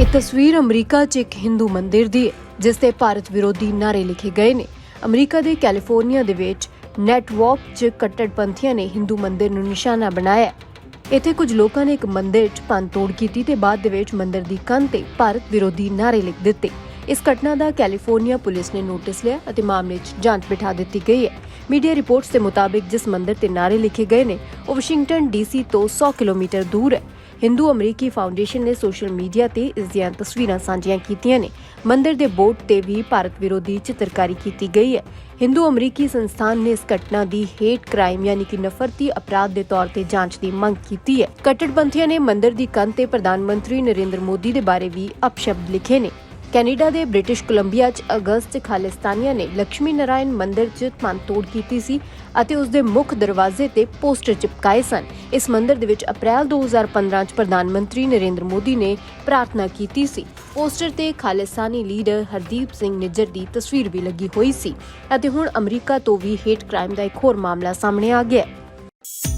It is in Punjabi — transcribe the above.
ਇਹ ਤਸਵੀਰ ਅਮਰੀਕਾ 'ਚ ਇੱਕ ਹਿੰਦੂ ਮੰਦਿਰ ਦੀ ਹੈ, ਜਿਸ ਤੇ ਭਾਰਤ ਵਿਰੋਧੀ ਨਾਰੇ ਲਿਖੇ ਗਏ ਨੇ। ਅਮਰੀਕਾ ਦੇ ਕੈਲੀਫੋਰਨੀਆ ਦੇ ਵਿੱਚ ਨੈਟਵਰਕ 'ਚ ਕੱਟੜਪੰਥੀਆਂ ਨੇ ਹਿੰਦੂ ਮੰਦਿਰ ਨੂੰ ਨਿਸ਼ਾਨਾ ਬਣਾਇਆ। ਹੈ। ਇੱਥੇ ਕੁਝ ਲੋਕਾਂ ਨੇ ਇੱਕ ਮੰਦਿਰ 'ਚ ਭੰਨਤੋੜ ਕੀਤੀ ਤੇ ਬਾਅਦ ਦੇ ਵਿੱਚ ਮੰਦਿਰ ਦੀ ਕੰਧ ਤੇ ਭਾਰਤ ਵਿਰੋਧੀ ਨਾਰੇ ਲਿਖ ਦਿੱਤੇ। ਇਸ ਘਟਨਾ ਦਾ ਕੈਲੀਫੋਰਨੀਆ ਪੁਲਿਸ ਨੇ ਨੋਟਿਸ ਲਿਆ ਅਤੇ ਮਾਮਲੇ 'ਚ ਜਾਂਚ ਬਿਠਾ ਦਿੱਤੀ ਗਈ ਹੈ। ਮੀਡੀਆ ਰਿਪੋਰਟਸ ਦੇ ਮੁਤਾਬਿਕ ਜਿਸ ਮੰਦਿਰ ਤੇ ਨਾਰੇ ਲਿਖੇ ਗਏ ਨੇ, ਉਹ ਵਾਸ਼ਿੰਗਟਨ ਡੀਸੀ ਤੋਂ 100 ਕਿਲੋਮੀਟਰ ਦੂਰ ਹੈ। ਹਿੰਦੂ ਅਮਰੀਕੀ ਫਾਊਂਡੇਸ਼ਨ ਨੇ ਸੋਸ਼ਲ ਮੀਡੀਆ ਤੇ ਇਸ ਦੀਆਂ ਤਸਵੀਰਾਂ ਸਾਂਝੀਆਂ ਕੀਤੀਆਂ ਨੇ। ਮੰਦਿਰ ਦੇ ਬੋਰਡ ਤੇ ਵੀ ਭਾਰਤ ਵਿਰੋਧੀ ਚਿੱਤਰਕਾਰੀ ਕੀਤੀ ਗਈ ਹੈ। ਹਿੰਦੂ ਅਮਰੀਕੀ ਸੰਸਥਾਨ ਨੇ ਇਸ ਘਟਨਾ ਦੀ ਹੇਟ ਕ੍ਰਾਈਮ ਯਾਨੀ ਕਿ ਨਫ਼ਰਤੀ ਅਪਰਾਧ ਦੇ ਤੌਰ ਤੇ ਜਾਂਚ ਦੀ ਮੰਗ ਕੀਤੀ ਹੈ। ਕੱਟੜਪੰਥੀਆਂ ਨੇ ਮੰਦਿਰ ਦੀ ਕੰਧ ਤੇ ਪ੍ਰਧਾਨ ਮੰਤਰੀ ਨਰਿੰਦਰ ਮੋਦੀ ਦੇ ਬਾਰੇ ਵੀ ਅਪਸ਼ਬਦ ਲਿਖੇ ਨੇ। ਕੈਨੇਡਾ ਦੇ ਬ੍ਰਿਟਿਸ਼ ਕੋਲੰਬੀਆ 'ਚ ਅਗਸਤ 'ਚ ਖਾਲਿਸਤਾਨੀਆਂ ਨੇ ਲక్ష్ਮੀ ਨਾਰਾਇਣ ਮੰਦਿਰ 'ਚ ਤੋੜ ਕੀਤੀ ਸੀ ਅਤੇ ਉਸ ਦੇ ਮੁੱਖ ਦਰਵਾਜ਼ੇ ਤੇ ਪੋਸਟਰ ਚਿਪਕਾਏ ਸਨ। ਇਸ ਮੰਦਿਰ ਦੇ ਵਿੱਚ ਅਪ੍ਰੈਲ 2015 'ਚ ਪ੍ਰਧਾਨ ਮੰਤਰੀ ਨਰਿੰਦਰ ਮੋਦੀ ਨੇ ਪ੍ਰਾਰਥਨਾ ਕੀਤੀ ਸੀ। ਪੋਸਟਰ ਤੇ ਖਾਲਿਸਤਾਨੀ ਲੀਡਰ ਹਰਦੀਪ ਸਿੰਘ ਨਿੱਜਰ ਦੀ ਤਸਵੀਰ ਵੀ ਲੱਗੀ ਹੋਈ ਸੀ ਅਤੇ ਹੁਣ ਅਮਰੀਕਾ ਤੋਂ ਵੀ ਹੇਟ ਕ੍ਰਾਈਮ ਦਾ ਇੱਕ ਹੋਰ ਮਾਮਲਾ ਸਾਹਮਣੇ ਆ ਗਿਆ ਹੈ।